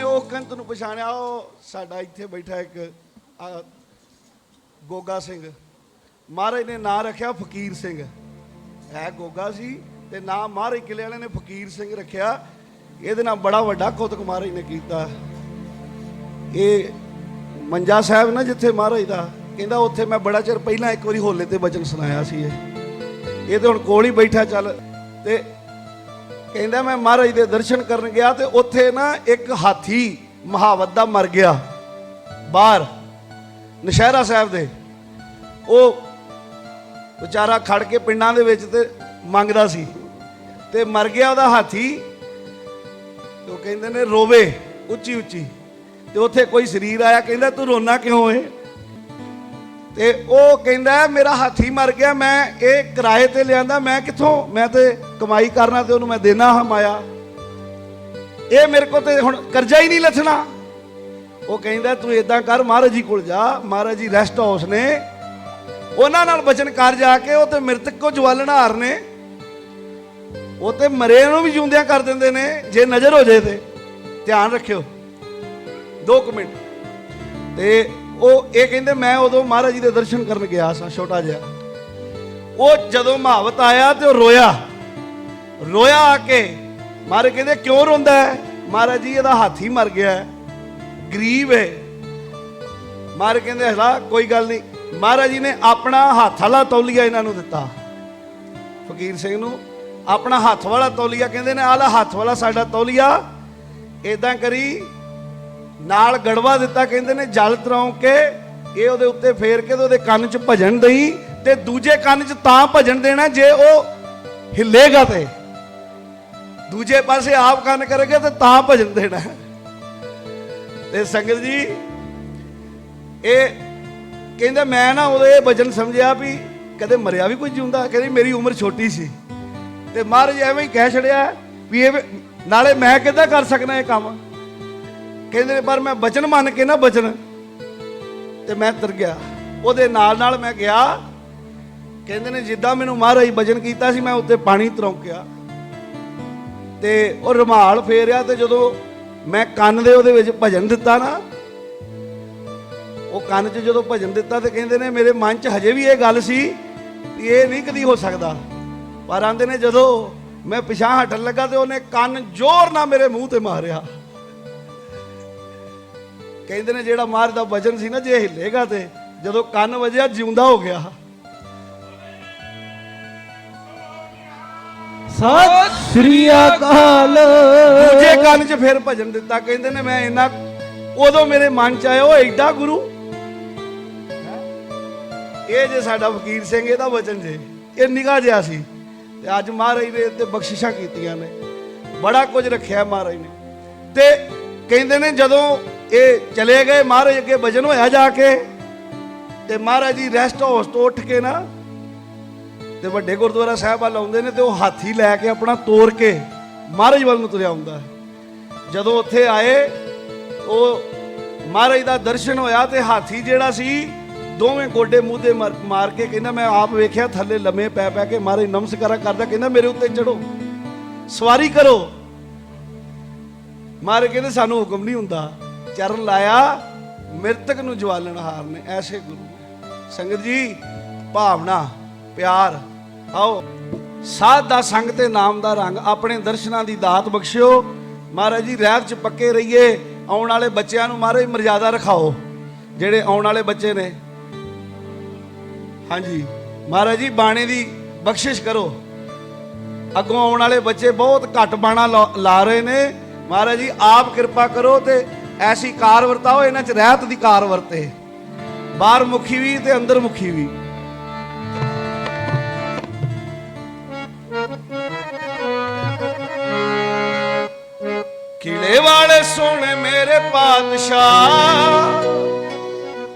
ਨੇ ਉਹ ਕੰਤ ਨੂੰ ਪਛਾਣਿਆ, ਉਹ ਸਾਡਾ ਇੱਥੇ ਬੈਠਾ ਇੱਕ ਗੋਗਾ ਸਿੰਘ। ਮਹਾਰਾਜ ਨੇ ਨਾਂ ਰੱਖਿਆ ਫਕੀਰ ਸਿੰਘ। ਹੈ ਗੋਗਾ ਸੀ ਤੇ ਨਾਂ ਮਹਾਰਾਜ ਕਿਲੇ ਵਾਲੇ ਨੇ ਫਕੀਰ ਸਿੰਘ ਰੱਖਿਆ। ਇਹਦੇ ਨਾਲ ਬੜਾ ਵੱਡਾ ਕੁਤਕ ਮਹਾਰਾਜ ਨੇ ਕੀਤਾ। ਇਹ ਮੰਜਾ ਸਾਹਿਬ ਨਾ ਜਿੱਥੇ ਮਹਾਰਾਜ ਦਾ, ਕਹਿੰਦਾ ਉੱਥੇ ਮੈਂ ਬੜਾ ਚਿਰ ਪਹਿਲਾਂ ਇੱਕ ਵਾਰੀ ਹੋਲੇ ਤੇ ਬਚਨ ਸੁਣਾਇਆ ਸੀ ਇਹ। ਇਹ ਤੇ ਹੁਣ ਕੋਲ ਹੀ ਬੈਠਾ ਚੱਲ। ਤੇ ਕਹਿੰਦਾ ਮੈਂ ਮਹਾਰਾਜ ਦੇ ਦਰਸ਼ਨ ਕਰਨ ਗਿਆ ਤੇ ਉੱਥੇ ਨਾ ਇੱਕ ਹਾਥੀ ਮਹਾਵਤ ਦਾ ਮਰ ਗਿਆ। ਬਾਹਰ, ਨਸ਼ਹਿਰਾ ਸਾਹਿਬ ਦੇ। ਉਹ ਵਿਚਾਰਾ ਖੜ ਕੇ ਪਿੰਡਾਂ ਦੇ ਵਿੱਚ ਤੇ ਮੰਗਦਾ ਸੀ। ਤੇ ਮਰ ਗਿਆ ਉਹਦਾ ਹਾਥੀ। ਤੇ ਉਹ ਕਹਿੰਦੇ ਨੇ, ਰੋਵੇ ਉੱਚੀ ਉੱਚੀ ਤੇ ਉੱਥੇ ਕੋਈ ਸਰੀਰ ਆਇਆ, ਕਹਿੰਦਾ, ਤੂੰ ਰੋਣਾ ਕਿਉਂ ਏ ਤੇ ਉਹ ਕਹਿੰਦਾ, ਮੇਰਾ ਹਾਥੀ ਮਰ ਗਿਆ, ਮੈਂ ਇਹ ਕਿਰਾਏ ਤੇ ਲਿਆਂਦਾ, ਮੈਂ ਕਿੱਥੋਂ? ਮੈਂ ਤੇ ਕਮਾਈ ਕਰਨਾ ਤੇ ਉਹਨੂੰ ਮੈਂ ਦੇਣਾ ਹਾਂ ਇਹ ਮੇਰੇ ਕੋਲ ਤੇ ਹੁਣ ਕਰਜ਼ਾ ਹੀ ਨਹੀਂ ਲੱਥਣਾ। ਉਹ ਕਹਿੰਦਾ, ਤੂੰ ਇਦਾਂ ਕਰ, ਮਹਾਰਾਜ ਜੀ ਕੋਲ ਜਾ, ਮਹਾਰਾਜ ਜੀ ਰੈਸਟ ਹਾਊਸ ਨੇ। ਉਹਨਾਂ ਨਾਲ ਬਚਨ ਕਰ ਜਾ ਕੇ, ਉਹ ਤੇ ਮ੍ਰਿਤਕ ਕੋ ਜਵਾਲਣਹਾਰ ਨੇ। ਉਹ ਤੇ ਮਰੇ ਨੂੰ ਵੀ ਜਿਉਂਦਿਆਂ ਕਰ ਦਿੰਦੇ ਨੇ, ਜੇ ਨਜ਼ਰ ਹੋ ਜੇ ਤੇ। ਧਿਆਨ ਰੱਖਿਓ। 2 ਮਿੰਟ। ਤੇ ਉਹ ਇਹ ਕਹਿੰਦੇ, ਮੈਂ ਉਦੋਂ ਮਹਾਰਾਜ ਜੀ ਦੇ ਦਰਸ਼ਨ ਕਰਨ ਗਿਆ ਸਾਂ, ਛੋਟਾ ਜਿਹਾ। ਉਹ ਜਦੋਂ ਮਹਾਵਤ ਆਇਆ ਤੇ ਉਹ ਰੋਇਆ। ਰੋਇਆ ਆ ਕੇ ਮਹਾਰਾਜ ਕਹਿੰਦੇ, ਕਿਉਂ ਰੋਂਦਾ ਹੈ? ਮਹਾਰਾਜ ਜੀ, ਇਹਦਾ ਹਾਥੀ ਮਰ ਗਿਆ ਹੈ। ਗਰੀਬ ਹੈ। ਮਹਾਰਾਜ ਕਹਿੰਦੇ, ਹਲਾ, ਕੋਈ ਗੱਲ ਨਹੀਂ। ਮਹਾਰਾਜ ਜੀ ਨੇ ਆਪਣਾ ਹੱਥ ਵਾਲਾ ਤੌਲੀਆ ਇਹਨਾਂ ਨੂੰ ਦਿੱਤਾ। ਫਕੀਰ ਸਿੰਘ ਨੂੰ ਆਪਣਾ ਹੱਥ ਵਾਲਾ ਤੌਲੀਆ ਕਹਿੰਦੇ ਨੇ ਆਲਾ ਹੱਥ ਵਾਲਾ ਸਾਡਾ ਤੌਲੀਆ। ਇਦਾਂ ਕਰੀ ਨਾਲ ਗੜਵਾ ਦਿੱਤਾ, ਕਹਿੰਦੇ ਨੇ ਜਲ ਤਰਾਉ ਕੇ, ਇਹ ਉਹਦੇ ਉੱਤੇ ਫੇਰ ਕੇ ਤੇ ਉਹਦੇ ਕੰਨ 'ਚ ਭਜਣ ਦਈ ਤੇ ਦੂਜੇ ਕੰਨ 'ਚ ਤਾਂ ਭਜਣ ਦੇਣਾ ਜੇ ਉਹ ਹਿੱਲੇਗਾ ਤੇ। ਦੂਜੇ ਪਾਸੇ ਆਪ ਕੰਨ ਕਰੇਗਾ ਤੇ ਤਾਂ ਭਜਣ ਦੇਣਾ। ਤੇ ਸੰਗਤ ਜੀ, ਇਹ ਕਹਿੰਦਾ ਮੈਂ ਨਾ ਉਹਦੇ ਇਹ ਵਚਨ ਸਮਝਿਆ ਵੀ ਕਦੇ ਮਰਿਆ ਵੀ ਕੋਈ ਜਿਉਂਦਾ, ਕਹਿੰਦੀ ਮੇਰੀ ਉਮਰ ਛੋਟੀ ਸੀ। ਤੇ ਮਹਾਰਾਜ ਐਵੇਂ ਹੀ ਕਹਿ ਛੜਿਆ ਵੀ ਇਹ ਨਾਲੇ ਮੈਂ ਕਿੱਦਾਂ ਕਰ ਸਕਣਾ ਇਹ ਕੰਮ? ਕਹਿੰਦੇ ਨੇ, ਪਰ ਮੈਂ ਬਚਨ ਮੰਨ ਕੇ ਨਾ ਬਚਨ। ਤੇ ਮੈਂ ਤਰ ਗਿਆ। ਉਹਦੇ ਨਾਲ ਨਾਲ ਮੈਂ ਗਿਆ। ਕਹਿੰਦੇ ਨੇ, ਜਿੱਦਾਂ ਮੈਨੂੰ ਮਹਾਰਾਜ ਬਚਨ ਕੀਤਾ ਸੀ, ਮੈਂ ਉੱਤੇ ਪਾਣੀ ਤਰੌਂਕਿਆ। ਤੇ ਉਹ ਰੁਮਾਲ ਫੇਰਿਆ ਤੇ ਜਦੋਂ ਮੈਂ ਕੰਨ ਦੇ ਉਹਦੇ ਵਿੱਚ ਭਜਨ ਦਿੱਤਾ ਨਾ, ਉਹ ਕੰਨ 'ਚ ਜਦੋਂ ਭਜਨ ਦਿੱਤਾ ਤੇ ਕਹਿੰਦੇ ਨੇ, ਮੇਰੇ ਮਨ 'ਚ ਹਜੇ ਵੀ ਇਹ ਗੱਲ ਸੀ ਵੀ ਇਹ ਨਹੀਂ ਕਦੀ ਹੋ ਸਕਦਾ। ਪਰ ਆਂਦੇ ਨੇ, ਜਦੋਂ ਮੈਂ ਪਿਛਾਂ ਹਟਣ ਲੱਗਾ ਤੇ ਉਹਨੇ ਕੰਨ ਜ਼ੋਰ ਨਾਲ ਮੇਰੇ ਮੂੰਹ ਤੇ ਮਾਰਿਆ। ਕਹਿੰਦੇ ਨੇ ਜਿਹੜਾ ਮਾਰ ਦਾ ਵਜਨ ਸੀ ਨਾ ਜੇ ਹਿੱਲੇਗਾ ਤੇ ਜਦੋਂ ਕੰਨ ਵਜਿਆ ਜਿਉਂਦਾ ਹੋ ਗਿਆ। ਸਤਿ ਸ੍ਰੀ ਅਕਾਲ। ਦੂਜੇ ਕੰਨ 'ਚ ਫਿਰ ਭਜਨ ਦਿੱਤਾ ਕਹਿੰਦੇ ਨੇ ਮੈਂ ਇੰਨਾ ਉਦੋਂ ਮੇਰੇ ਮਨ 'ਚ ਆਇਆ ਉਹ ਐਡਾ ਗੁਰੂ। ਇਹ ਜੇ ਸਾਡਾ ਫਕੀਰ ਸਿੰਘ ਇਹਦਾ ਵਚਨ ਜੇ ਇਹ ਨਿਗਾਹ ਜਿਹਾ ਸੀ। ਤੇ ਅੱਜ ਮਹਾਰਾਜ ਨੇ ਤੇ ਬਖਸ਼ਿਸ਼ਾਂ ਕੀਤੀਆਂ ਨੇ। ਬੜਾ ਕੁਝ ਰੱਖਿਆ ਮਹਾਰਾਜ ਨੇ। ਤੇ ਕਹਿੰਦੇ ਨੇ ਜਦੋਂ ਇਹ ਚਲੇ ਗਏ। ਮਹਾਰਾਜ ਅੱਗੇ ਵਜਨ ਹੋਇਆ ਜਾ ਕੇ। ਤੇ ਮਹਾਰਾਜ ਜੀ ਰੈਸਟ ਹਾਊਸ ਤੋਂ ਉੱਠ ਕੇ ਨਾ, ਤੇ ਵੱਡੇ ਗੁਰਦੁਆਰਾ ਸਾਹਿਬ ਵੱਲ ਆਉਂਦੇ ਨੇ ਤੇ ਉਹ ਹਾਥੀ ਲੈ ਕੇ ਆਪਣਾ ਤੋੜ ਕੇ ਮਹਾਰਾਜ ਵੱਲ ਨੂੰ ਤੁਰਿਆ ਆਉਂਦਾ। ਜਦੋਂ ਉੱਥੇ ਆਏ, ਉਹ ਮਹਾਰਾਜ ਦਾ ਦਰਸ਼ਨ ਹੋਇਆ ਤੇ ਹਾਥੀ ਜਿਹੜਾ ਸੀ, ਦੋਵੇਂ ਗੋਡੇ ਮੂੰਹ ਤੇ ਮਾਰ- ਮਾਰ ਕੇ ਕਹਿੰਦਾ, ਮੈਂ ਆਪ ਵੇਖਿਆ, ਥੱਲੇ ਲੰਮੇ ਪੈ ਪੈ ਕੇ ਮਹਾਰਾਜ ਨਮਸਕਾਰਾ ਕਰਦਾ, ਕਹਿੰਦਾ, ਮੇਰੇ ਉੱਤੇ ਚੜੋ ਸਵਾਰੀ ਕਰੋ। ਮਹਾਰਾਜ ਕਹਿੰਦੇ, ਸਾਨੂੰ ਹੁਕਮ ਨਹੀਂ ਹੁੰਦਾ। ਚਰਨ ਲਾਇਆ, ਮ੍ਰਿਤਕ ਨੂੰ ਜਵਾਲਣ ਹਾਰ ਨੇ ਐਸੇ ਗੁਰੂ ਸੰਗਤ ਜੀ, ਭਾਵਨਾ, ਪਿਆਰ, ਆਓ। ਸਾਧ ਦਾ ਸੰਗ ਤੇ ਨਾਮ ਦਾ ਰੰਗ, ਆਪਣੇ ਦਰਸ਼ਨਾਂ ਦੀ ਦਾਤ ਬਖਸ਼ਿਓ। ਮਹਾਰਾਜ ਜੀ ਰਹਿਤ ਚ ਪੱਕੇ ਰਹੀਏ, ਆਉਣ ਵਾਲੇ ਬੱਚਿਆਂ ਨੂੰ ਮਹਾਰਾਜ ਮਰਜ਼ਾਦਾ ਰਖਾਓ, ਜਿਹੜੇ ਆਉਣ ਵਾਲੇ ਬੱਚੇ ਨੇ। ਹਾਂਜੀ, ਮਹਾਰਾਜ ਜੀ, ਬਾਣੇ ਦੀ ਬਖਸ਼ਿਸ਼ ਕਰੋ। ਅੱਗੋਂ ਆਉਣ ਵਾਲੇ ਬੱਚੇ ਬਹੁਤ ਘੱਟ ਬਾਣਾ ਲਾ ਲਾ ਰਹੇ ਨੇ। ਮਹਾਰਾਜ ਜੀ, ਆਪ ਕਿਰਪਾ ਕਰੋ ਤੇ ਐਸੀ ਕਾਰ ਵਰਤਾਓ, ਇਹਨਾਂ ਚ ਰਹਿਤ ਦੀ ਕਾਰ ਵਰਤੇ। ਬਾਹਰ ਮੁਖੀ ਵੀ ਤੇ ਅੰਦਰ ਮੁਖੀ ਵੀ। ਕਿਲੇ ਵਾਲੇ ਸੋਹਣੇ ਮੇਰੇ ਪਾਤਸ਼ਾਹ,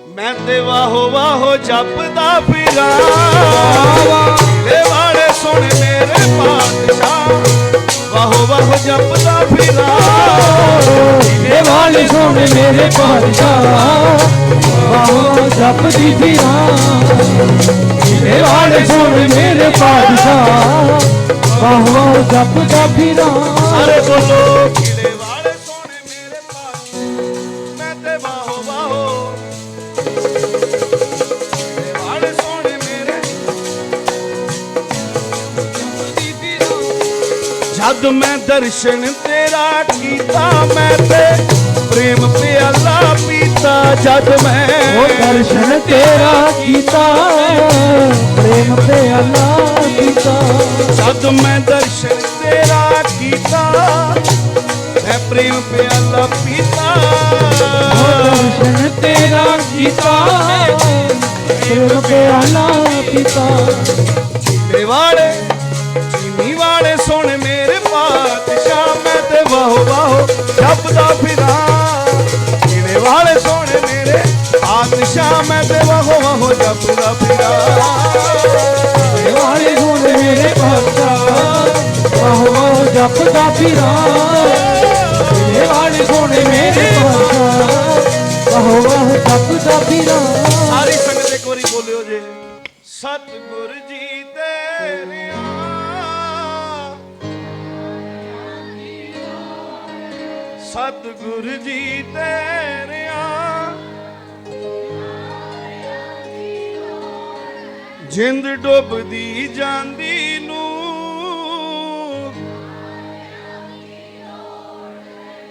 ਮੈਂ ਤੇ ਵਾਹੋ ਵਾਹੋ ਜਪਦਾ ਫਿਰਾਂ। ਕਿਲੇ ਵਾਲੇ ਸੋਹਣੇ ਮੇਰੇ ਪਾਸ਼ਾ ਬਾਹੋ ਜਪਦੀ ਫਿਰਾਂ ਮੇਰੇ ਵਾਲੇ ਸੋਣ ਮੇਰੇ ਪਾਸ਼ਾ ਬਾਹੋ ਜਪਦਾ ਫਿਰਾਂ ਅਰੇ ਬੋਲੋ ਜਦ ਮੈਂ ਦਰਸ਼ਨ ਤੇ ਤੇਰਾ ਕੀਤਾ ਮੈਂ ਤੇ ਪ੍ਰੇਮ ਪਿਆਲਾ ਪੀਤਾ ਜਦ ਮੈਂ ਉਹ ਦਰਸ਼ਨ ਤੇਰਾ ਕੀਤਾ ਪ੍ਰੇਮ ਪਿਆਲਾ ਕੀਤਾ ਜਦ ਮੈਂ ਦਰਸ਼ਨ ਤੇਰਾ ਕੀਤਾ ਮੈਂ ਪ੍ਰੇਮ ਪਿਆਲਾ ਪੀਤਾ ਉਹ ਦਰਸ਼ਨ ਤੇਰਾ ਕੀਤਾ ਪ੍ਰੇਮ ਪਿਆਲਾ ਕੀਤਾ ਵਾਹੋ ਵਾਹੋ, ਜਪਦਾ ਫਿਰਾਂ। ਚੀਲੇ ਵਾਲੇ ਸੁਣ ਮੇਰੇ ਪਾਤਸ਼ਾਹ ਮੈਂ ਤੇ ਵਾਹੋ ਵਾਹੋ, ਜਪਦਾ ਫਿਰਾਂ। ਇਹ ਵਾਲੇ ਸੁਣ ਮੇਰੇ ਪਾਤਸ਼ਾਹ ਵਾਹ ਵਾਹ, ਜਪਦਾ ਫਿਰਾਂ। ਇਹ ਵਾਲੇ ਸੁਣ ਮੇਰੇ ਪਾਤਸ਼ਾਹ ਵਾਹ ਵਾਹ, ਜਪਦਾ ਫਿਰਾਂ। ਸਾਰੀ ਸੰਗਤ ਇੱਕ ਵਾਰੀ ਬੋਲਿਓ ਜੇ। ਸਤਿਗੁਰ ਜੀ ਤੇਰਿਆ ਸਤਿਗੁਰ ਜੀ ਤੇਰਿਆ ਜਿੰਦ ਡੁੱਬਦੀ ਜਾਂਦੀ ਨੂੰ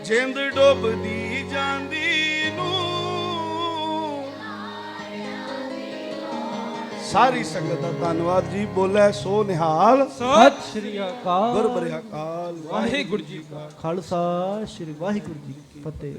ਜਿੰਦ ਡੁੱਬਦੀ ਸਾਰੀ ਸੰਗਤ ਦਾ ਧੰਨਵਾਦ ਜੀ। ਬੋਲੇ ਸੋ ਨਿਹਾਲ। ਸਤਿ ਸ਼੍ਰੀ ਅਕਾਲ। ਗੁਰ ਬਰਿਆ ਕਾਲ ਵਾਹਿਗੁਰੂ ਜੀ ਕਾ ਖਾਲਸਾ। ਸ੍ਰੀ ਵਾਹਿਗੁਰੂ ਜੀ ਕੀ ਫਤਿਹ।